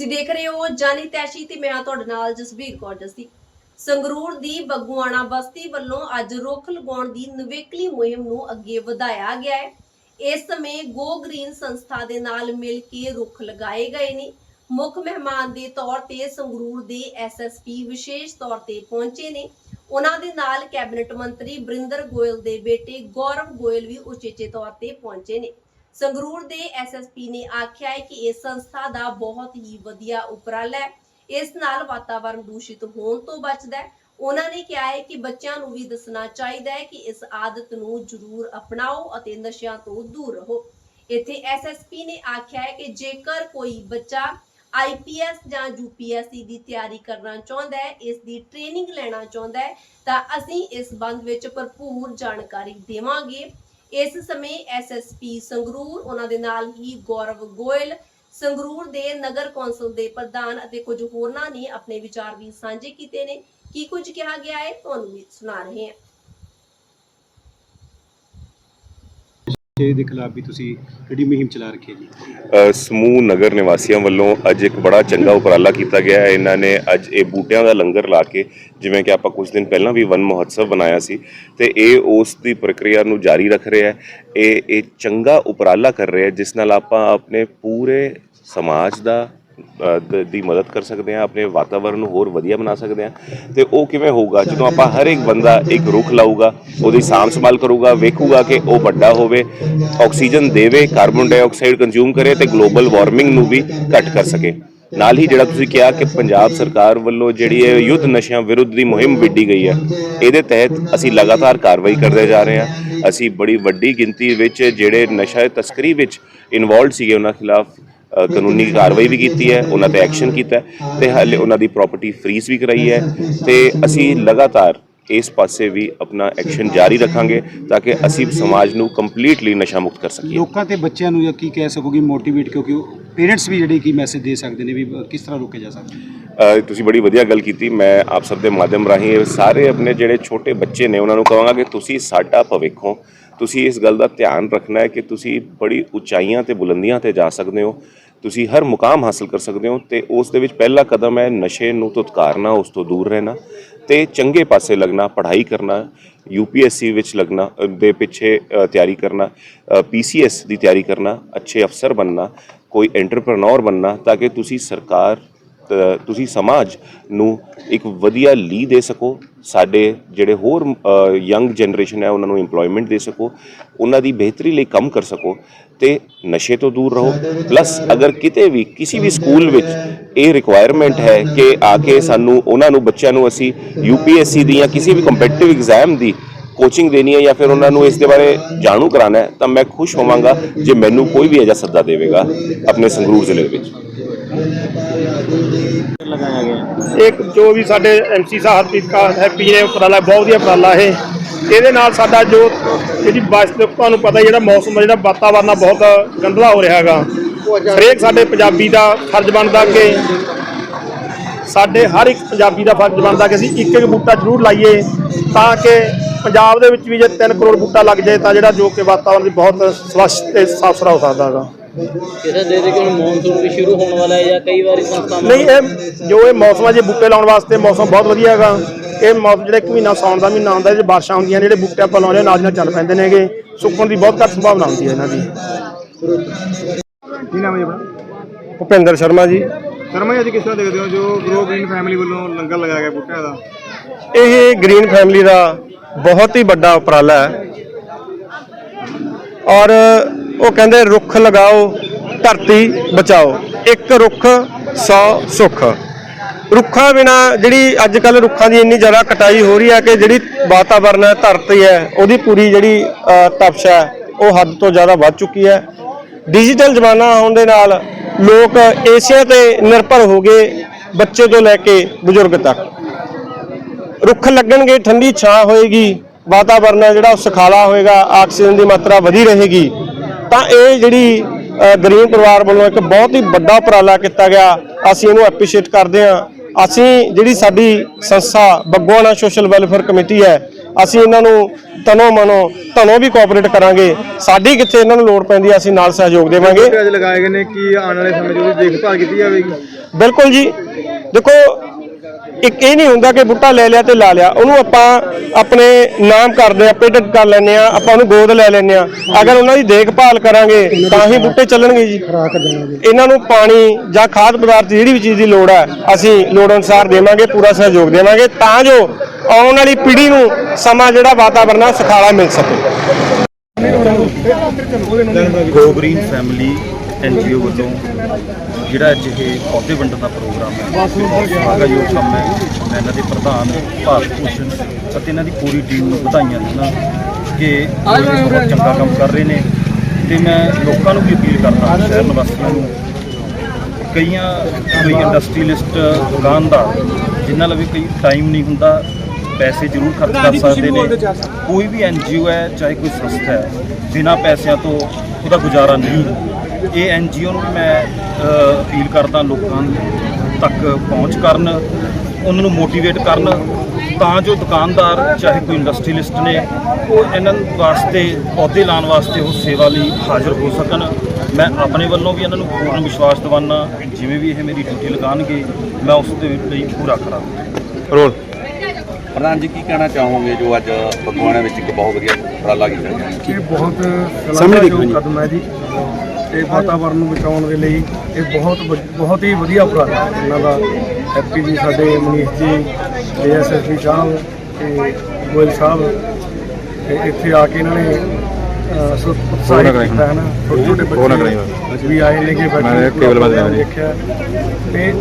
ਤੁਸੀਂ ਦੇਖ ਰਹੇ ਹੋ ਜਾਨੀ ਤੈਸ਼ੀ ਤੇ ਮੈਂ ਤੁਹਾਡੇ ਨਾਲ ਜਸਬੀਰ ਕੌਰ ਜਸੀ। ਸੰਗਰੂਰ ਦੀ ਬਗੂਆਣਾ ਬਸਤੀ ਵੱਲੋਂ ਅੱਜ ਰੁੱਖ ਲਗਾਉਣ ਦੀ ਨਵੇਕਲੀ ਮੁਹਿੰਮ ਨੂੰ ਅੱਗੇ ਵਧਾਇਆ ਗਿਆ ਹੈ। ਇਸ ਸਮੇਂ ਗੋ ਗ੍ਰੀਨ ਸੰਸਥਾ ਦੇ ਨਾਲ ਮਿਲ ਕੇ ਰੁੱਖ ਲਗਾਏ ਗਏ ਨੇ। ਮੁੱਖ ਮਹਿਮਾਨ ਦੇ ਤੌਰ ਤੇ ਸੰਗਰੂਰ ਦੇ ਐਸਐਸਪੀ ਵਿਸ਼ੇਸ਼ ਤੌਰ ਤੇ ਪਹੁੰਚੇ ਨੇ। ਉਹਨਾਂ ਦੇ ਨਾਲ ਕੈਬਨਿਟ ਮੰਤਰੀ ਬਰਿੰਦਰ ਗੋਇਲ ਦੇ ਬੇਟੇ ਗੌਰਵ ਗੋਇਲ ਵੀ ਉਚੇਚੇ ਤੌਰ ਤੇ ਪਹੁੰਚੇ ਨੇ। ਸੰਗਰੂਰ ਦੇ ਐਸਐਸਪੀ ਨੇ ਆਖਿਆ ਹੈ ਕਿ ਇਸ ਸੰਸਥਾ ਦਾ ਬਹੁਤ ਹੀ ਵਧੀਆ ਉਪਰਾਲਾ ਹੈ। ਇਸ ਨਾਲ ਵਾਤਾਵਰਣ ਦੂਸ਼ਿਤ ਹੋਣ ਤੋਂ ਬਚਦਾ ਹੈ। ਉਹਨਾਂ ਨੇ ਕਿਹਾ ਹੈ ਕਿ ਬੱਚਿਆਂ ਨੂੰ ਵੀ ਦੱਸਣਾ ਚਾਹੀਦਾ ਹੈ ਕਿ ਇਸ ਆਦਤ ਨੂੰ ਜ਼ਰੂਰ ਅਪਣਾਓ ਅਤੇ ਨਸ਼ਿਆਂ ਤੋਂ ਦੂਰ ਰਹੋ। ਇੱਥੇ ਐਸਐਸਪੀ ਨੇ ਆਖਿਆ ਹੈ ਕਿ ਜੇਕਰ ਕੋਈ ਬੱਚਾ ਆਈਪੀਐਸ ਜਾਂ ਯੂਪੀਐਸਸੀ ਦੀ ਤਿਆਰੀ ਕਰਨਾ ਚਾਹੁੰਦਾ ਹੈ, ਇਸ ਦੀ ਟ੍ਰੇਨਿੰਗ ਲੈਣਾ ਚਾਹੁੰਦਾ ਹੈ, ਤਾਂ ਅਸੀਂ ਇਸ ਸੰਬੰਧ ਵਿੱਚ ਭਰਪੂਰ ਜਾਣਕਾਰੀ ਦੇਵਾਂਗੇ। ਇਸ ਸਮੇਂ ਐਸਐਸਪੀ ਸੰਗਰੂਰ, ਉਹਨਾਂ ਦੇ ਨਾਲ ਹੀ ਗੌਰਵ ਗੋਇਲ ਸੰਗਰੂਰ ਦੇ ਨਗਰ ਕੌਂਸਲ ਦੇ ਪ੍ਰਧਾਨ ਅਤੇ ਕੁਝ ਹੋਰਨਾਂ ਨੇ ਆਪਣੇ ਵਿਚਾਰ ਵੀ ਸਾਂਝੇ ਕੀਤੇ ਨੇ। ਕੀ ਕੁਝ ਕਿਹਾ ਗਿਆ ਹੈ? ਤੁਹਾਨੂੰ ਵੀ ਸੁਣਾ ਰਹੇ ਹਾਂ। ਨਸ਼ੇ ਦੇ ਖਿਲਾਫ ਵੀ ਤੁਸੀਂ ਜਿਹੜੀ ਮੁਹਿੰਮ ਚਲਾ ਰੱਖੀ ਹੈ ਜੀ? ਸਮੂਹ ਨਗਰ ਨਿਵਾਸੀਆਂ ਵੱਲੋਂ ਅੱਜ ਇੱਕ ਬੜਾ ਚੰਗਾ ਉਪਰਾਲਾ ਕੀਤਾ ਗਿਆ ਹੈ। ਇਹਨਾਂ ਨੇ ਅੱਜ ਇਹ ਬੂਟਿਆਂ ਦਾ ਲੰਗਰ ਲਾ ਕੇ, ਜਿਵੇਂ ਕਿ ਆਪਾਂ ਕੁਝ ਦਿਨ ਪਹਿਲਾਂ ਵੀ ਵਨ ਮਹੋਤਸਵ ਬਣਾਇਆ ਸੀ, ਤੇ ਇਹ ਉਸ ਦੀ ਪ੍ਰਕਿਰਿਆ ਨੂੰ ਜਾਰੀ ਰੱਖ ਰਿਹਾ ਹੈ। ਇਹ ਇਹ ਚੰਗਾ ਉਪਰਾਲਾ ਕਰ ਰਿਹਾ ਹੈ, ਜਿਸ ਨਾਲ ਆਪਾਂ ਆਪਣੇ ਪੂਰੇ ਸਮਾਜ ਦਾ ਦੀ ਮਦਦ ਕਰ ਸਕਦੇ ਹਾਂ, ਆਪਣੇ ਵਾਤਾਵਰਣ ਨੂੰ ਹੋਰ ਵਧੀਆ ਬਣਾ ਸਕਦੇ ਹਾਂ। ਤੇ ਉਹ ਕਿਵੇਂ ਹੋਊਗਾ? ਜਦੋਂ ਆਪਾਂ ਹਰ ਇੱਕ ਬੰਦਾ ਇੱਕ ਰੁੱਖ ਲਾਊਗਾ, ਉਹਦੀ ਸਾਂਭ ਸੰਭਾਲ ਕਰੂਗਾ, ਵੇਖੂਗਾ ਕਿ ਉਹ ਵੱਡਾ ਹੋਵੇ, ਆਕਸੀਜਨ ਦੇਵੇ, ਕਾਰਬਨ ਡਾਈਆਕਸਾਈਡ ਕੰਜ਼ਿਊਮ ਕਰੇ ਤੇ ਗਲੋਬਲ ਵਾਰਮਿੰਗ ਨੂੰ ਵੀ ਘੱਟ ਕਰ ਸਕੇ। ਨਾਲ ਹੀ ਜਿਹੜਾ ਤੁਸੀਂ ਕਿਹਾ ਕਿ ਪੰਜਾਬ ਸਰਕਾਰ ਵੱਲੋਂ ਜਿਹੜੀ ਇਹ ਯੁੱਧ ਨਸ਼ਿਆਂ ਵਿਰੁੱਧ ਦੀ ਮੁਹਿੰਮ ਵਿੱਢੀ ਗਈ ਹੈ, ਇਹਦੇ ਤਹਿਤ ਅਸੀਂ ਲਗਾਤਾਰ ਕਾਰਵਾਈ ਕਰਦੇ ਜਾ ਰਹੇ ਹਾਂ। ਅਸੀਂ ਬੜੀ ਵੱਡੀ ਗਿਣਤੀ ਵਿੱਚ ਜਿਹੜੇ ਨਸ਼ਾ ਤਸਕਰੀ ਵਿੱਚ ਇਨਵੋਲਡ ਸੀਗੇ, ਉਹਨਾਂ ਖਿਲਾਫ ਕਾਨੂੰਨੀ ਕਾਰਵਾਈ ਵੀ ਕੀਤੀ ਹੈ ਉਹਨਾਂ ਤੇ ਐਕਸ਼ਨ ਕੀਤਾ ਤੇ ਹਾਲੇ ਉਹਨਾਂ ਦੀ ਪ੍ਰਾਪਰਟੀ ਫਰੀਜ਼ ਵੀ ਕਰਾਈ ਹੈ ਤੇ ਅਸੀਂ ਲਗਾਤਾਰ ਇਸ ਪਾਸੇ ਵੀ ਆਪਣਾ ਐਕਸ਼ਨ ਜਾਰੀ ਰੱਖਾਂਗੇ ਤਾਂ ਕਿ ਅਸੀਂ ਸਮਾਜ ਨੂੰ ਕੰਪਲੀਟਲੀ ਨਸ਼ਾ ਮੁਕਤ ਕਰ ਸਕੀਏ। ਲੋਕਾਂ ਤੇ ਬੱਚਿਆਂ ਨੂੰ ਜਾਂ ਕੀ ਕਹਿ ਸਕੋਗੇ ਮੋਟੀਵੇਟ ਕਿਉਂਕਿ ਪੇਰੈਂਟਸ ਵੀ ਜਿਹੜੇ ਕੀ ਮੈਸੇਜ ਦੇ ਸਕਦੇ ਨੇ ਵੀ ਕਿਸ ਤਰ੍ਹਾਂ ਰੋਕੇ ਜਾ ਸਕਦਾ? ਅ, ਤੁਸੀਂ ਬੜੀ ਵਧੀਆ ਗੱਲ ਕੀਤੀ ਮੈਂ ਆਪ ਸਭ ਦੇ ਮਾਧਿਅਮ ਰਾਹੀਂ ਇਹ ਸਾਰੇ ਆਪਣੇ ਜਿਹੜੇ ਛੋਟੇ ਬੱਚੇ ਨੇ ਉਹਨਾਂ ਨੂੰ ਕਹਾਂਗਾ ਕਿ ਤੁਸੀਂ ਸਾਡਾ ਭਵਿੱਖ ਹੋ। ਤੁਸੀਂ ਇਸ ਗੱਲ ਦਾ ਧਿਆਨ ਰੱਖਣਾ ਹੈ ਕਿ ਤੁਸੀਂ ਬੜੀ ਉਚਾਈਆਂ ਤੇ ਬੁਲੰਦੀਆਂ ਤੇ ਜਾ ਸਕਦੇ ਹੋ। ਤੁਸੀਂ ਹਰ ਮੁਕਾਮ ਹਾਸਲ ਕਰ ਸਕਦੇ ਹੋ ਤੇ ਉਸ ਦੇ ਵਿੱਚ ਪਹਿਲਾ ਕਦਮ ਹੈ ਨਸ਼ੇ ਨੂੰ ਤੁਤਕਾਰਨਾ ਉਸ ਤੋਂ ਦੂਰ ਰਹਿਣਾ ਤੇ ਚੰਗੇ ਪਾਸੇ ਲੱਗਣਾ, ਪੜ੍ਹਾਈ ਕਰਨਾ, ਯੂਪੀਐਸਸੀ ਵਿੱਚ ਲੱਗਣਾ ਦੇ ਪਿੱਛੇ ਤਿਆਰੀ ਕਰਨਾ ਪੀਸੀਐਸ ਦੀ ਤਿਆਰੀ ਕਰਨਾ, ਅੱਛੇ ਅਫਸਰ ਬਣਨਾ, ਕੋਈ ਐਂਟਰਪ੍ਰੈਨਿਓਰ ਬਣਨਾ ਤਾਂ ਕਿ ਤੁਸੀਂ ਸਰਕਾਰ ਤੁਸੀਂ ਸਮਾਜ ਨੂੰ ਇੱਕ ਵਧੀਆ ਲੀ ਦੇ ਸਕੋ, ਸਾਡੇ ਜਿਹੜੇ ਹੋਰ ਯੰਗ ਜਨਰੇਸ਼ਨ ਹੈ, ਉਹਨਾਂ ਨੂੰ EMPLOYMENT ਦੇ ਸਕੋ, ਉਹਨਾਂ ਦੀ ਬਿਹਤਰੀ ਲਈ ਕੰਮ ਕਰ ਸਕੋ ਤੇ ਨਸ਼ੇ ਤੋਂ ਦੂਰ ਰਹੋ। ਪਲੱਸ ਅਗਰ ਕਿਤੇ ਵੀ, ਕਿਸੇ ਵੀ ਸਕੂਲ ਵਿੱਚ ਇਹ ਰਿਕੁਆਇਰਮੈਂਟ ਹੈ ਕਿ ਆ ਕੇ ਸਾਨੂੰ, ਉਹਨਾਂ ਨੂੰ, ਬੱਚਿਆਂ ਨੂੰ ਅਸੀਂ UPSC ਦੀ ਜਾਂ ਕਿਸੇ ਵੀ ਕੰਪੀਟੀਟਿਵ ਐਗਜ਼ਾਮ ਦੀ ਕੋਚਿੰਗ ਦੇਣੀ ਹੈ ਜਾਂ ਫਿਰ ਉਹਨਾਂ ਨੂੰ ਇਸ ਦੇ ਬਾਰੇ ਜਾਣੂ ਕਰਾਣਾ ਹੈ, ਤਾਂ ਮੈਂ ਖੁਸ਼ ਹੋਵਾਂਗਾ ਜੇ ਮੈਨੂੰ ਕੋਈ ਵੀ ਅਜਾ ਸੱਦਾ ਦੇਵੇਗਾ ਆਪਣੇ ਸੰਗਰੂਰ ਜ਼ਿਲ੍ਹੇ ਦੇ ਵਿੱਚ। ਇੱਕ ਜੋ ਵੀ ਸਾਡੇ ਐਮਸੀ ਸਾਹਿਬ ਹਰਪ੍ਰੀਤ ਕੌਰ ਹੈਪੀ ਨੇ ਉਪਰਾਲਾ, ਬਹੁਤ ਵਧੀਆ ਉਪਰਾਲਾ ਇਹ। ਇਹਦੇ ਨਾਲ ਸਾਡਾ ਜੋ ਜਿਹੜੀ ਵਾਸਤਵ ਤੁਹਾਨੂੰ ਪਤਾ ਜਿਹੜਾ ਮੌਸਮ ਜਿਹੜਾ ਵਾਤਾਵਰਨ ਆ, ਬਹੁਤ ਗੰਦਲਾ ਹੋ ਰਿਹਾ ਹੈਗਾ। ਹਰੇਕ ਸਾਡੇ ਪੰਜਾਬੀ ਦਾ ਫਰਜ਼ ਬਣਦਾ ਕਿ ਸਾਡੇ ਹਰ ਇੱਕ ਪੰਜਾਬੀ ਦਾ ਫਰਜ਼ ਬਣਦਾ ਕਿ ਅਸੀਂ ਇੱਕ ਇੱਕ ਬੂਟਾ ਜ਼ਰੂਰ ਲਾਈਏ, ਤਾਂ ਕਿ ਪੰਜਾਬ ਦੇ ਵਿੱਚ ਵੀ ਜੇ 3 ਕਰੋੜ ਬੂਟਾ ਲੱਗ ਜਾਏ ਤਾਂ ਜਿਹੜਾ ਜੋ ਕਿ ਵਾਤਾਵਰਨ ਦੀ ਬਹੁਤ ਸਵੱਛ ਤੇ ਸਾਫ਼ ਸੁਥਰਾ ਹੋ ਸਕਦਾ ਹੈਗਾ। ਕਿਹੜਾ ਦੇ ਦੇ ਕਿ ਹੁਣ ਮੌਨਸੂਨ ਵੀ ਸ਼ੁਰੂ ਹੋਣ ਵਾਲਾ ਹੈ ਜਾਂ ਕਈ ਵਾਰੀ ਸੰਸਥਾਵਾਂ ਨਹੀਂ ਇਹ ਜੋ ਇਹ ਮੌਸਮ ਆ ਜੇ ਬੂਟੇ ਲਾਉਣ ਵਾਸਤੇ ਮੌਸਮ ਬਹੁਤ ਵਧੀਆ ਹੈਗਾ। ਇਹ ਮੌਸਮ ਜਿਹੜਾ ਇੱਕ ਮਹੀਨਾ ਸਾਉਣ ਦਾ ਮਹੀਨਾ ਆਉਂਦਾ ਜੇ ਬਾਰਿਸ਼ਾਂ ਹੁੰਦੀਆਂ ਨੇ, ਜਿਹੜੇ ਬੂਟੇ ਆਪਾਂ ਲਾਉਂਦੇ ਹਾਂ, ਨਾਲ ਨਾਲ ਚੱਲ ਪੈਂਦੇ ਨੇਗੇ। ਸੁੱਕਣ ਦੀ ਬਹੁਤ ਘੱਟ ਸੰਭਾਵਨਾ ਹੁੰਦੀ ਹੈ ਇਹਨਾਂ ਦੀ। ਕੀ ਨਾਮ ਹੈ ਜੀ ਆਪਣਾ? ਭੁਪਿੰਦਰ ਸ਼ਰਮਾ ਜੀ। ਸ਼ਰਮਾ ਜੀ ਅੱਜ ਕਿਸ ਤਰ੍ਹਾਂ ਦੇਖਦੇ ਹੋ ਜੋ ਗਰੋ ਗ੍ਰੀਨ ਫੈਮਿਲੀ ਵੱਲੋਂ ਲੰਗਰ ਲਗਾਇਆ ਗਿਆ ਬੂਟਿਆਂ ਦਾ? ਇਹ ਗ੍ਰੀਨ ਫੈਮਿਲੀ ਦਾ ਬਹੁਤ ਹੀ ਵੱਡਾ ਉਪਰਾਲਾ ਹੈ। ਔਰ ਉਹ ਕਹਿੰਦੇ ਰੁੱਖ ਲਗਾਓ, ਧਰਤੀ ਬਚਾਓ। ਇੱਕ ਰੁੱਖ 100 ਸੁੱਖ। ਰੁੱਖਾਂ ਬਿਨਾ ਜਿਹੜੀ ਅੱਜ ਕੱਲ ਰੁੱਖਾਂ ਦੀ ਇੰਨੀ ਜ਼ਿਆਦਾ ਕਟਾਈ ਹੋ ਰਹੀ ਹੈ ਕਿ ਜਿਹੜੀ ਵਾਤਾਵਰਨ ਹੈ, ਧਰਤੀ ਹੈ, ਉਹਦੀ ਪੂਰੀ ਜਿਹੜੀ ਤਪਸ਼ ਹੈ, ਉਹ ਹੱਦ ਤੋਂ ਜ਼ਿਆਦਾ ਵੱਧ ਚੁੱਕੀ ਹੈ। ਡਿਜੀਟਲ ਜ਼ਮਾਨਾ ਆਉਣ ਦੇ ਨਾਲ ਲੋਕ ਏਸੀਆ ਤੇ ਨਿਰਭਰ ਹੋ ਗਏ ਬੱਚੇ ਤੋਂ ਲੈ ਕੇ ਬਜ਼ੁਰਗ ਤੱਕ। ਰੁੱਖ ਲੱਗਣਗੇ ਠੰਡੀ ਛਾਂ ਹੋਏਗੀ ਵਾਤਾਵਰਨ ਹੈ ਜਿਹੜਾ ਉਹ ਸੁਖਾਲਾ ਹੋਏਗਾ ਆਕਸੀਜਨ ਦੀ ਮਾਤਰਾ ਵਧੀ ਰਹੇਗੀ। ਤਾਂ ਇਹ ਜਿਹੜੀ ਗਰੀਨ ਪਰਿਵਾਰ ਵੱਲੋਂ ਇੱਕ ਬਹੁਤ ਹੀ ਵੱਡਾ ਉਪਰਾਲਾ ਕੀਤਾ ਗਿਆ ਅਸੀਂ ਇਹਨੂੰ ਐਪਰੀਸ਼ੀਏਟ ਕਰਦੇ ਹਾਂ। ਅਸੀਂ ਜਿਹੜੀ ਸਾਡੀ ਸੰਸਥਾ ਬੱਗੋਆਣਾ ਸੋਸ਼ਲ ਵੈਲਫੇਅਰ ਕਮੇਟੀ ਹੈ ਅਸੀਂ ਇਹਨਾਂ ਨੂੰ ਤਨੋ ਮਨੋ ਧਨੋਂ ਵੀ ਕੋਆਪਰੇਟ ਕਰਾਂਗੇ। ਸਾਡੀ ਕਿੱਥੇ ਇਹਨਾਂ ਨੂੰ ਲੋੜ ਪੈਂਦੀ ਹੈ ਅਸੀਂ ਨਾਲ ਸਹਿਯੋਗ ਦੇਵਾਂਗੇ। ਅੱਜ ਲਗਾਏ ਗਏ ਨੇ ਕੀ ਆਉਣ ਵਾਲੇ ਸਮੇਂ 'ਚ ਉਹਦੀ ਦੇਖਭਾਲ ਕੀਤੀ ਜਾਵੇਗੀ। ਬਿਲਕੁਲ ਜੀ। ਦੇਖੋ ਇੱਕ ਇਹ ਨਹੀਂ ਹੁੰਦਾ ਕਿ ਬੂਟਾ ਲੈ ਲਿਆ ਤੇ ਲਾ ਲਿਆ। ਉਹਨੂੰ ਆਪਾਂ ਆਪਣੇ ਨਾਮ ਕਰਦੇ ਆ ਪੇਟੈਂਟ ਕਰ ਲੈਂਦੇ ਆ ਆਪਾਂ ਉਹਨੂੰ ਗੋਦ ਲੈ ਲੈਂਦੇ ਆ ਅਗਰ ਉਹਨਾਂ ਦੀ ਦੇਖਭਾਲ ਕਰਾਂਗੇ, ਤਾਂ ਹੀ ਬੂਟੇ ਚੱਲਣਗੇ ਜੀ। ਇਹਨਾਂ ਨੂੰ ਪਾਣੀ ਜਾਂ ਖਾਦ ਪਦਾਰਥ ਜਿਹੜੀ ਵੀ ਚੀਜ਼ ਦੀ ਲੋੜ ਹੈ, ਅਸੀਂ ਲੋੜ ਅਨੁਸਾਰ ਦੇਵਾਂਗੇ, ਪੂਰਾ ਸਹਿਯੋਗ ਦੇਵਾਂਗੇ, ਤਾਂ ਜੋ ਆਉਣ ਵਾਲੀ ਪੀੜ੍ਹੀ ਨੂੰ ਸਮਾਂ ਜਿਹੜਾ ਵਾਤਾਵਰਣ ਆ ਸੁਖਾਲਾ ਮਿਲ ਸਕੇ। ਗੋ ਫੈਮਿਲੀ ਐਨਜੀਓ ਵੱਲੋਂ ਜਿਹੜਾ ਅੱਜ ਇਹ ਪੌਦੇ ਵੰਡਣ ਦਾ ਪ੍ਰੋਗਰਾਮ ਹੈ ਸ਼ਲਾਘਾਯੋਗ ਕੰਮ ਹੈ। ਮੈਂ ਇਹਨਾਂ ਦੇ ਪ੍ਰਧਾਨ ਭਾਰਤ ਭੂਸ਼ਣ ਅਤੇ ਇਹਨਾਂ ਦੀ ਪੂਰੀ ਟੀਮ ਨੂੰ ਵਧਾਈਆਂ ਦਿੰਦਾ ਕਿ ਇਹ ਬਹੁਤ ਚੰਗਾ ਕੰਮ ਕਰ ਰਹੇ ਨੇ। ਤੇ ਮੈਂ ਲੋਕਾਂ ਨੂੰ ਵੀ ਅਪੀਲ ਕਰਦਾ ਸ਼ਹਿਰ ਨਿਵਾਸੀਆਂ ਨੂੰ ਕਈਆਂ ਕੋਈ ਇੰਡਸਟਰੀਲਿਸਟ ਦੁਕਾਨਦਾਰ ਜਿਨ੍ਹਾਂ ਲਵੇ ਕਈ ਟਾਈਮ ਨਹੀਂ ਹੁੰਦਾ ਪੈਸੇ ਜ਼ਰੂਰ ਖਰਚ ਕਰ ਸਕਦੇ ਨੇ। ਕੋਈ ਵੀ ਐਨਜੀਓ ਹੈ ਚਾਹੇ ਕੋਈ ਸੰਸਥਾ ਹੈ ਬਿਨਾਂ ਪੈਸਿਆਂ ਤੋਂ ਉਹਦਾ ਗੁਜ਼ਾਰਾ ਨਹੀਂ ਇਹ ਐਨਜੀਓ ਨੂੰ ਵੀ ਮੈਂ ਅਪੀਲ ਕਰਦਾ ਲੋਕਾਂ ਤੱਕ ਪਹੁੰਚ ਕਰਨ ਉਹਨਾਂ ਨੂੰ ਮੋਟੀਵੇਟ ਕਰਨ ਤਾਂ ਜੋ ਦੁਕਾਨਦਾਰ ਚਾਹੇ ਕੋਈ ਇੰਡਸਟਰੀਲਿਸਟ ਨੇ ਉਹ ਇਹਨਾਂ ਵਾਸਤੇ ਪੌਦੇ ਲਾਉਣ ਵਾਸਤੇ ਉਹ ਸੇਵਾ ਲਈ ਹਾਜ਼ਰ ਹੋ ਸਕਣ। ਮੈਂ ਆਪਣੇ ਵੱਲੋਂ ਵੀ ਇਹਨਾਂ ਨੂੰ ਪੂਰਨ ਵਿਸ਼ਵਾਸ ਦਿਵਾਨਾ ਜਿਵੇਂ ਵੀ ਇਹ ਮੇਰੀ ਡਿਊਟੀ ਲਗਾਉਣਗੇ ਮੈਂ ਉਸ ਦੇ ਲਈ ਪੂਰਾ ਕਰਾਂਗਾ ਰੋਲ। ਪ੍ਰਧਾਨ ਜੀ ਕੀ ਕਹਿਣਾ ਚਾਹੋਗੇ ਜੋ ਅੱਜ ਫਗਵਾੜਾ ਵਿੱਚ ਇੱਕ ਬਹੁਤ ਵਧੀਆ ਉਪਰਾਲਾ ਕੀਤਾ ਗਿਆ? ਇਹ ਬਹੁਤ ਸਾਹਮਣੇ ਦੇਖੋ ਜੀ। ਕਦਮ ਹੈ ਜੀ। ਤੇ ਵਾਤਾਵਰਨ ਨੂੰ ਬਚਾਉਣ ਦੇ ਲਈ ਇਹ ਬਹੁਤ ਬਹੁਤ ਹੀ ਵਧੀਆ ਉਪਰਾਲਾ ਹੈ। ਇਹਨਾਂ ਦਾ ਹੈਪੀ ਜੀ ਸਾਡੇ ਮਨੀਸ਼ ਜੀ ਏਐਸਐਸਪੀ ਸਾਹਿਬ ਤੇ ਗੋਇਲ ਸਾਹਿਬ। ਤੇ ਇੱਥੇ ਆ ਕੇ ਇਹਨਾਂ ਨੇ ਉਤਸ਼ਾਹਿਤ ਕੀਤਾ ਹੈ ਨਾ। ਛੋਟੇ ਛੋਟੇ ਬੱਚੇ ਵੀ ਆਏ ਨੇ ਕਿ ਮੈਂ ਕੇਵਲ ਬਾਦ ਦੇਖਿਆ। ਤੇ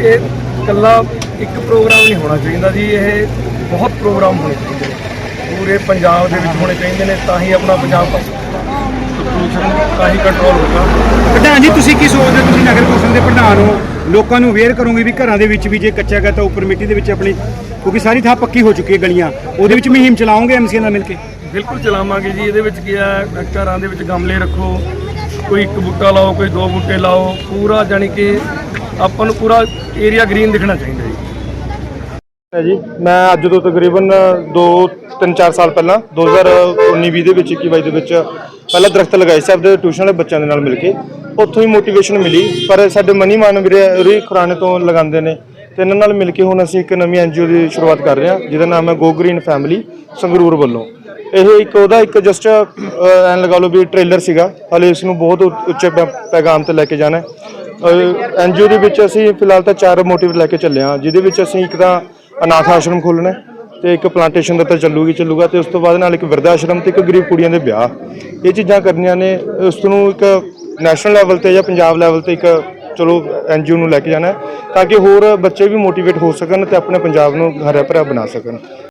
ਇਹ ਇਕੱਲਾ ਇੱਕ ਪ੍ਰੋਗਰਾਮ ਨਹੀਂ ਹੋਣਾ ਚਾਹੀਦਾ ਜੀ ਇਹ ਬਹੁਤ ਪ੍ਰੋਗਰਾਮ ਹੋਣੇ ਚਾਹੀਦੇ ਪੂਰੇ ਪੰਜਾਬ ਦੇ ਵਿੱਚ ਹੋਣੇ ਚਾਹੀਦੇ ਨੇ ਤਾਂ ਹੀ ਆਪਣਾ ਪੰਜਾਬ ਪ੍ਰਦੂਸ਼ਣ ਤਾਂ ਹੀ ਕੰਟਰੋਲ ਹੋਊਗਾ? ਪ੍ਰਧਾਨ ਜੀ, ਤੁਸੀਂ ਕੀ ਸੋਚਦੇ ਹੋ? ਤੁਸੀਂ ਨਗਰ ਕੌਂਸਲ ਦੇ ਪ੍ਰਧਾਨ ਹੋ। ਲੋਕਾਂ ਨੂੰ ਅਵੇਅਰ ਕਰੋਗੇ ਵੀ ਘਰਾਂ ਦੇ ਵਿੱਚ ਵੀ ਜੇ ਕੱਚਾ ਗਾ ਤਾਂ ਉੱਪਰ ਮਿੱਟੀ ਦੇ ਵਿੱਚ ਆਪਣੀ, ਕਿਉਂਕਿ ਸਾਰੀ ਥਾਂ ਪੱਕੀ ਹੋ ਚੁੱਕੀ ਹੈ ਗਲੀਆਂ। ਉਹਦੇ ਵਿੱਚ ਮੁਹਿੰਮ ਚਲਾਓਗੇ ਐਮਸੀਆਂ ਨਾਲ ਮਿਲ ਕੇ? ਬਿਲਕੁਲ ਚਲਾਵਾਂਗੇ ਜੀ। ਇਹਦੇ ਵਿੱਚ ਕੀ ਹੈ ਘਰਾਂ ਦੇ ਵਿੱਚ ਗਮਲੇ ਰੱਖੋ, ਕੋਈ ਇੱਕ ਬੂਟਾ ਲਾਓ, ਕੋਈ ਦੋ ਬੂਟੇ ਲਾਓ। ਪੂਰਾ ਜਾਣੀ ਕਿ ਆਪਾਂ ਨੂੰ ਪੂਰਾ ਏਰੀਆ ਗ੍ਰੀਨ ਦਿਖਣਾ ਚਾਹੀਦਾ ਜੀ। ਹੈ ਜੀ। ਮੈਂ ਅੱਜ ਤੋਂ ਤਕਰੀਬਨ 2 3 4 ਸਾਲ ਪਹਿਲਾਂ 2019 20 ਦੇ ਵਿੱਚ 21 22 ਦੇ ਵਿੱਚ ਪਹਿਲਾਂ ਦਰਖਤ ਲਗਾਏ ਸਾਹਿਬ ਦੇ ਟਿਊਸ਼ਨ ਵਾਲੇ ਬੱਚਿਆਂ ਦੇ ਨਾਲ ਮਿਲ ਕੇ। ਉੱਥੋਂ ਹੀ ਮੋਟੀਵੇਸ਼ਨ ਮਿਲੀ, ਪਰ ਸਾਡੇ ਮਨੀ ਮਾਨ ਵੀਰੇ ਰੀ ਖੁਰਾਣੇ ਤੋਂ ਲਗਾਉਂਦੇ ਨੇ ਤੇ ਇਹਨਾਂ ਨਾਲ ਮਿਲ ਕੇ ਹੁਣ ਅਸੀਂ ਇੱਕ ਨਵੀਂ ਐਨਜੀਓ ਦੀ ਸ਼ੁਰੂਆਤ ਕਰ ਰਹੇ ਹਾਂ, ਜਿਹਦਾ ਨਾਮ ਹੈ ਗੋ ਗ੍ਰੀਨ ਫੈਮਿਲੀ ਸੰਗਰੂਰ ਵੱਲੋਂ। ਇਹ ਇੱਕ, ਉਹਦਾ ਇੱਕ ਜਸਟ ਐਨ ਲਗਾ ਲਓ ਵੀ ਟ੍ਰੇਲਰ ਸੀਗਾ। ਹਲੇ ਇਸ ਨੂੰ ਬਹੁਤ ਉ- ਉੱਚੇ ਪੈ- ਪੈਗਾਮ ਤੇ ਲੈ ਕੇ ਜਾਣਾ ਹੈ। ਐਨਜੀਓ ਦੇ ਵਿੱਚ ਅਸੀਂ ਫਿਲਹਾਲ ਤਾਂ ਚਾਰ ਮੋਟਿਵ ਲੈ ਕੇ ਚੱਲੇ ਹਾਂ, ਜਿਹਦੇ ਵਿੱਚ ਅਸੀਂ ਇੱਕ ਤਾਂ ਅਨਾਥ ਆਸ਼ਰਮ ਖੋਲ੍ਹਣਾ ਹੈ ਤੇ ਇੱਕ ਪਲਾਂਟੇਸ਼ਨ ਦਾ ਤਾਂ ਚੱਲੂਗੀ, ਚੱਲੂਗਾ ਤੇ ਉਸ ਤੋਂ ਬਾਅਦ ਨਾਲ ਇੱਕ ਬਿਰਧ ਆਸ਼ਰਮ ਤੇ ਇੱਕ ਗਰੀਬ ਕੁੜੀਆਂ ਦੇ ਵਿਆਹ। ਇਹ ਚੀਜ਼ਾਂ ਕਰਨੀਆਂ ਨੇ, ਉਸ ਨੂੰ ਇੱਕ ਨੈਸ਼ਨਲ ਲੈਵਲ ਤੇ ਜਾਂ ਪੰਜਾਬ ਲੈਵਲ ਤੇ ਇੱਕ ਚਲੋ ਐਨਜੀਓ ਨੂੰ ਲੈ ਕੇ ਜਾਣਾ ਤਾਂ ਕਿ ਹੋਰ ਬੱਚੇ ਵੀ ਮੋਟੀਵੇਟ ਹੋ ਸਕਣ ਤੇ ਆਪਣੇ ਪੰਜਾਬ ਨੂੰ ਹਰਿਆ ਭਰਿਆ ਬਣਾ ਸਕਣ।